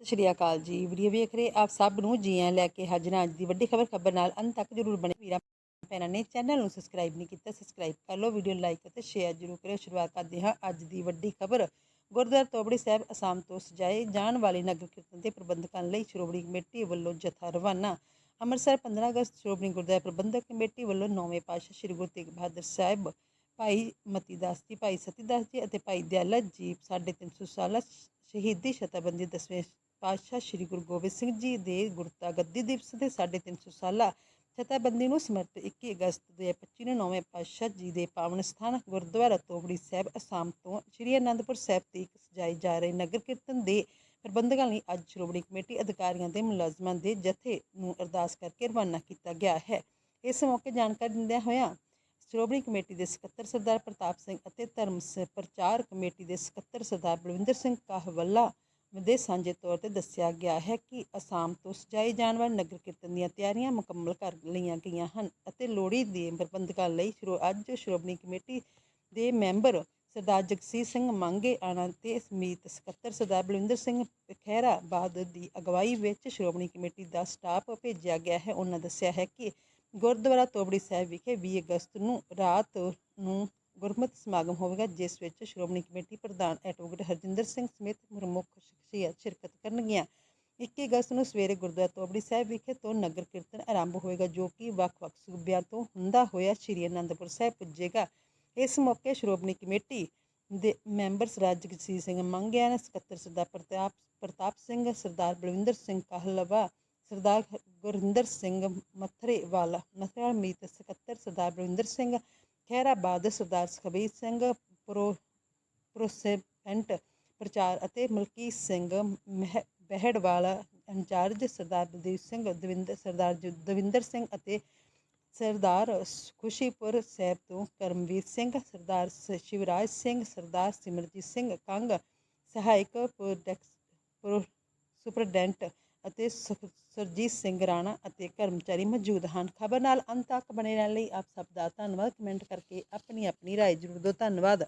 ਸਤਿ ਸ਼੍ਰੀ ਅਕਾਲ ਜੀ। ਵੀਡੀਓ ਵੇਖ ਰਹੇ ਆਪ ਸਭ ਨੂੰ ਜੀ ਆਇਆਂ ਲੈ ਕੇ ਹਾਜ਼ਰ ਹਾਂ ਅੱਜ ਦੀ ਵੱਡੀ ਖਬਰ ਖਬਰ ਨਾਲ ਅੰਤ ਤੱਕ ਜਰੂਰ ਬਣੇ ਵੀਰਾਂ, ਭੈਣਾਂ ਨੇ ਚੈਨਲ ਨੂੰ ਸਬਸਕ੍ਰਾਈਬ ਨਹੀਂ ਕੀਤਾ ਸਬਸਕ੍ਰਾਈਬ ਕਰ ਲਓ, ਵੀਡੀਓ ਲਾਈਕ ਅਤੇ ਸ਼ੇਅਰ ਜਰੂਰ ਕਰਿਓ। ਸ਼ੁਰੂਆਤ ਕਰਦੇ ਹਾਂ ਅੱਜ ਦੀ ਵੱਡੀ ਖਬਰ। ਗੁਰਦੁਆਰਾ ਤੋਬੜੀ ਸਾਹਿਬ ਅਸਾਮ ਤੋਂ ਸਜਾਏ ਜਾਣ ਵਾਲੇ ਨਗਰ ਕੀਰਤਨ ਦੇ ਪ੍ਰਬੰਧਕਾਂ ਲਈ ਸ਼੍ਰੋਮਣੀ ਕਮੇਟੀ ਵੱਲੋਂ ਜਥਾ ਰਵਾਨਾ। ਅੰਮ੍ਰਿਤਸਰ 15 ਅਗਸਤ ਸ਼੍ਰੋਮਣੀ ਗੁਰਦੁਆਰਾ ਪ੍ਰਬੰਧਕ ਕਮੇਟੀ ਵੱਲੋਂ ਨੌਵੇਂ ਪਾਤਸ਼ਾਹ ਸ੍ਰੀ ਗੁਰੂ ਤੇਗ ਬਹਾਦਰ ਸਾਹਿਬ, ਭਾਈ ਮਤੀ ਦਾਸ ਜੀ, ਭਾਈ ਸਤੀ ਦਾਸ ਜੀ ਅਤੇ ਭਾਈ ਦਿਆਲਾ ਜੀ 350 ਸਾਲਾ ਸ਼ਹੀਦੀ ਸ਼ਤਾਬੰਦੀ ਦਸਵੇਂ ਪਾਤਸ਼ਾਹ ਸ੍ਰੀ ਗੁਰੂ ਗੋਬਿੰਦ ਸਿੰਘ ਜੀ ਦੇ ਗੁਰਤਾ ਗੱਦੀ ਦਿਵਸ ਦੇ 350 ਸਾਲਾ ਸ਼ਤਾਬੰਦੀ ਨੂੰ ਸਮਰਪਿਤ 21 ਅਗਸਤ 2025 ਨੂੰ ਨੌਵੇਂ ਪਾਤਸ਼ਾਹ ਜੀ ਦੇ ਪਾਵਨ ਸਥਾਨ ਗੁਰਦੁਆਰਾ ਤੋਬੜੀ ਸਾਹਿਬ, ਅਸਾਮ ਤੋਂ ਸ੍ਰੀ ਅਨੰਦਪੁਰ ਸਾਹਿਬ ਤੀਕ ਸਜਾਏ ਜਾ ਰਹੇ ਨਗਰ ਕੀਰਤਨ ਦੇ ਪ੍ਰਬੰਧਕਾਂ ਲਈ ਅੱਜ ਸ਼੍ਰੋਮਣੀ ਕਮੇਟੀ ਅਧਿਕਾਰੀਆਂ ਦੇ ਮੁਲਾਜ਼ਮਾਂ ਦੇ ਜਥੇ ਨੂੰ ਅਰਦਾਸ ਕਰਕੇ ਰਵਾਨਾ ਕੀਤਾ ਗਿਆ ਹੈ। ਇਸ ਮੌਕੇ ਜਾਣਕਾਰੀ ਦਿੰਦਿਆਂ ਹੋਇਆਂ ਸ਼੍ਰੋਮਣੀ ਕਮੇਟੀ ਦੇ ਸਕੱਤਰ ਸਰਦਾਰ ਪ੍ਰਤਾਪ ਸਿੰਘ ਅਤੇ ਧਰਮ ਸ- ਪ੍ਰਚਾਰ ਕਮੇਟੀ ਦੇ ਸਕੱਤਰ ਸਰਦਾਰ ਬਲਵਿੰਦਰ ਸਿੰਘ ਕਾਹਵੱਲਾ ਦੇ ਸਾਂਝੇ ਤੌਰ ਤੇ ਦੱਸਿਆ ਗਿਆ ਹੈ ਕਿ ਅਸਾਮ ਤੋਂ ਸਜਾਏ ਜਾਣ ਵਾਲੇ ਨਗਰ ਕੀਰਤਨ ਦੀਆਂ ਤਿਆਰੀਆਂ ਮੁਕੰਮਲ ਕਰ ਲਈਆਂ ਗਈਆਂ ਹਨ ਅਤੇ ਲੋਹੜੀ ਦੇ ਪ੍ਰਬੰਧਕਾਂ ਲਈ ਸ਼ੁਰੂ ਅੱਜ ਸ਼੍ਰੋਮਣੀ ਕਮੇਟੀ ਦੇ ਮੈਂਬਰ ਸਰਦਾਰ ਜਗਸੀਰ ਸਿੰਘ ਮੰਗੇ ਆਣਾ ਤੇ ਸਮੀਤ ਸਕੱਤਰ ਸਰਦਾਰ ਬਲਵਿੰਦਰ ਸਿੰਘ ਖਹਿਰਾ ਬਾਦ ਦੀ ਅਗਵਾਈ ਵਿੱਚ ਸ਼੍ਰੋਮਣੀ ਕਮੇਟੀ ਦਾ ਸਟਾਫ ਭੇਜਿਆ ਗਿਆ ਹੈ। ਉਹਨਾਂ ਦੱਸਿਆ ਹੈ ਕਿ ਗੁਰਦੁਆਰਾ ਤੋਬੜੀ ਸਾਹਿਬ ਵਿਖੇ 20 ਅਗਸਤ ਨੂੰ ਰਾਤ ਨੂੰ ਗੁਰਮਤਿ ਸਮਾਗਮ ਹੋਵੇਗਾ, ਜਿਸ ਵਿੱਚ ਸ਼੍ਰੋਮਣੀ ਕਮੇਟੀ ਪ੍ਰਧਾਨ ਐਡਵੋਕੇਟ ਹਰਜਿੰਦਰ ਸਿੰਘ ਸਮਿਤ ਪ੍ਰਮੁੱਖ ਸ਼ਖਸੀਅਤ ਸ਼ਿਰਕਤ ਕਰਨਗੀਆਂ। 21 ਅਗਸਤ ਨੂੰ ਸਵੇਰੇ ਗੁਰਦੁਆਰਾ ਤੋਬੜੀ ਸਾਹਿਬ ਵਿਖੇ ਤੋਂ ਨਗਰ ਕੀਰਤਨ ਆਰੰਭ ਹੋਏਗਾ ਜੋ ਕਿ ਵੱਖ-ਵੱਖ ਸੂਬਿਆਂ ਤੋਂ ਹੁੰਦਾ ਹੋਇਆ ਸ੍ਰੀ ਅਨੰਦਪੁਰ ਸਾਹਿਬ ਪੁੱਜੇਗਾ। ਇਸ ਮੌਕੇ ਸ਼੍ਰੋਮਣੀ ਕਮੇਟੀ ਦੇ ਮੈਂਬਰ ਸਰਦਾਰ ਜਗਸੀਰ ਸਿੰਘ ਮੰਗਿਆ ਨੇ ਸਕੱਤਰ ਸਰਦਾਰ ਪ੍ਰਤਾਪ ਪ੍ਰਤਾਪ ਸਿੰਘ, ਸਰਦਾਰ ਬਲਵਿੰਦਰ ਸਿੰਘ ਕਾਹਲਵਾ, ਸਰਦਾਰ ਗੁਰਿੰਦਰ ਸਿੰਘ ਮਥਰੇਵਾਲਾ ਮਥਰੇਵਾਲ ਮੀਤ, ਸਕੱਤਰ ਸਰਦਾਰ ਬਲਵਿੰਦਰ ਸਿੰਘ ਖਹਿਰਾਬਾਦ, ਸਰਦਾਰ ਸੁਖਬੀਰ ਸਿੰਘ, ਪ੍ਰੋ ਪ੍ਰੋਸੈਪੈਂਟ ਪ੍ਰਚਾਰ ਅਤੇ ਮਲਕੀਤ ਸਿੰਘ ਮਹਿ- ਬਹਿੜਵਾਲਾ ਇੰਚਾਰਜ ਸਰਦਾਰ ਬਲਦੀਪ ਸਿੰਘ, ਦਵਿੰਦਰ, ਸਰਦਾਰ ਜ- ਦਵਿੰਦਰ ਸਿੰਘ ਅਤੇ ਸਰਦਾਰ ਖੁਸ਼ੀਪੁਰ ਸਾਹਿਬ ਤੋਂ ਕਰਮਵੀਰ ਸਿੰਘ, ਸਰਦਾਰ ਸ- ਸ਼ਿਵਰਾਜ ਸਿੰਘ, ਸਰਦਾਰ ਸਿਮਰਜੀਤ ਸਿੰਘ ਕੰਗ, ਸਹਾਇਕ ਪ੍ਰੋਡੈਕਸ, ਪ੍ਰੋ, ਸੁਪਰਡੈਂਟ ਅਤੇ ਸੁਖ- ਸੁਰਜੀਤ ਸਿੰਘ ਰਾਣਾ ਅਤੇ ਕਰਮਚਾਰੀ ਮੌਜੂਦ ਹਨ। ਖਬਰ ਨਾਲ ਅੰਤ ਤੱਕ ਬਣੇ ਰਹਿਣ ਲਈ ਆਪ ਸਭ ਦਾ ਧੰਨਵਾਦ। ਕਮੈਂਟ ਕਰਕੇ ਆਪਣੀ ਆਪਣੀ ਰਾਏ ਜ਼ਰੂਰ ਦਿਓ। ਧੰਨਵਾਦ।